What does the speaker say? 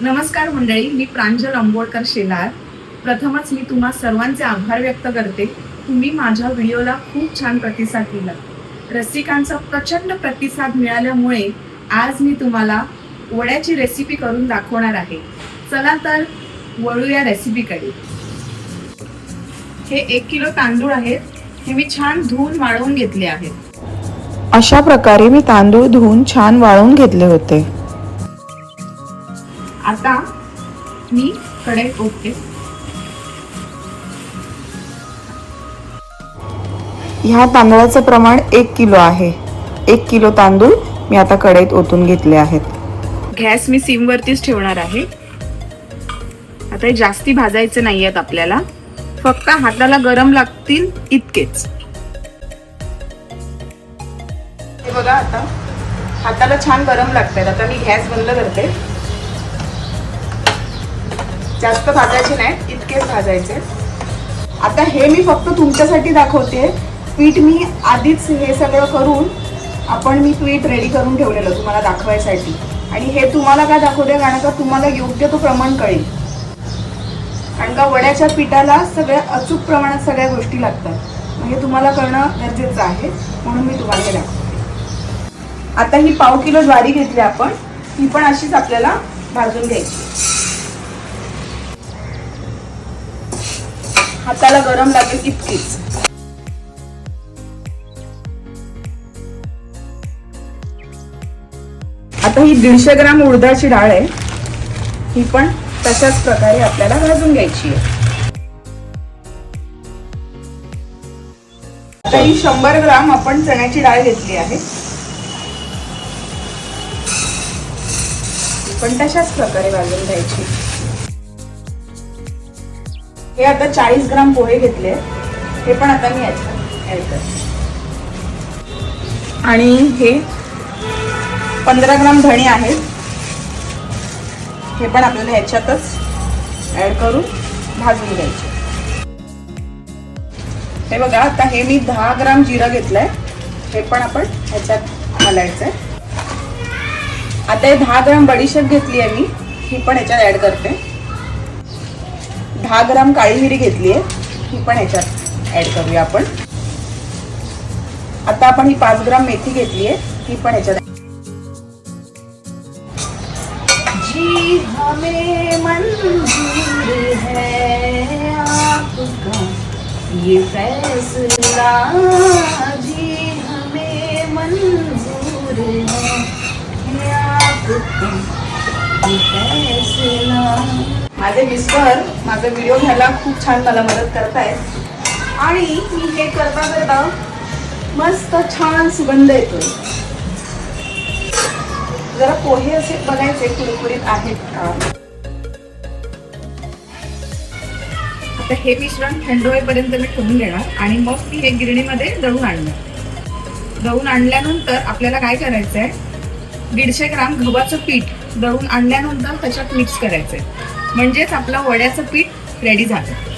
नमस्कार मंडळी मी प्रांजल आंबोडकर शेलार. प्रथमच मी तुम्हा सर्वांचे आभार व्यक्त करते. तुम्ही माझ्या व्हिडिओला खूप छान प्रतिसाद दिला. रसिकांचा प्रचंड प्रतिसाद मिळाल्यामुळे आज मी तुम्हाला वड्याची रेसिपी करून दाखवणार आहे. चला तर वळूया रेसिपीकडे हे एक किलो तांदूळ आहेत. हे मी छान धुवून वाळवून घेतले आहेत. अशा प्रकारे मी तांदूळ धुवून छान वाळवून घेतले होते. आता मी कढईत ओतते. ह्या तांदळाचं प्रमाण एक किलो आहे. एक किलो तांदूळ मी आता कढईत ओतून घेतले आहेत. गॅस मी सिम वरतीच ठेवणार आहे. आता हे जास्ती भाजायचे नाहीयेत आपल्याला. फक्त हाताला गरम लागतील इतकेच. बघा आता हाताला छान गरम लागतात आता मी गॅस बंद करते. जास्त भाजायचे नाही इतकेच भाजायचे. आता हे मी फक्त तुमच्यासाठी दाखवते. पीठ मी आधीच हे सगळं करून आपण मी पीठ रेडी करून ठेवलेलं तुम्हाला दाखवायसाठी. आणि हे तुम्हाला काय दाखवते? कारण का तुम्हाला योग्य तो प्रमाण कळेल. कारण का वड्याच्या पिठाला सगळ्या अचूक प्रमाणात सगळ्या गोष्टी लागतात. हे तुम्हाला करणं गरजेचं आहे. म्हणून मी तुम्हाला हे दाखवते. आता ही पाव किलो ज्वारी घेतली आपण. ही पण अशीच आपल्याला भाजून घ्यायची. हाताला गरम लागेल इतकीच. आता ही दीडशे ग्राम उडदाची डाळ आहे. ही पण तशाच प्रकारे आपल्याला भाजून घ्यायची आहे. आता ही शंभर ग्राम आपण चण्याची डाळ घेतली आहे. पण तशाच प्रकारे भाजून घ्यायची. हे आता चाळीस ग्राम पोहे घेतले. हे पण आता मी याच्यात ऍड करते. आणि हे पंधरा ग्राम धणे आहेत. हे पण आपल्याला ह्याच्यातच ऍड करून भाजून घ्यायचे. हे बघा आता हे मी दहा ग्राम जिरं घेतलंय. हे पण आपण ह्याच्यात घालायचंय. आता हे दहा ग्राम बडीशेप घेतली आहे मी. ही पण ह्याच्यात ऍड करते. दहा ग्राम काळी मिरी घेतली आहे. ही पण ह्याच्यात ऍड करूया आपण. आता आपण ही पाच ग्राम मेथी घेतली आहे. ही पण ह्याच्यात जी हमें मंजूर है आपका ये फैसला जी हमें मंजूर है आपका ये फैसला माझे मिस्टर माझा व्हिडिओ घ्यायला खूप छान मला मदत करतायत. आणि मी हे करता करता मस्त छान सुगंध येतो जरा पोहे असे बघायचे कुरकुरीत आहेत का? आता हे मिश्रण थंड होईपर्यंत मी ठेवून घेणार आणि मग मी हे गिरणीमध्ये दळून आणणार. दळून आणल्यानंतर आपल्याला काय करायचं आहे दीडशे ग्राम गव्हाचं पीठ दळून आणल्यानंतर त्याच्यात मिक्स करायचंय. म्हणजेच आपलं वड्याचं पीठ रेडी झालं.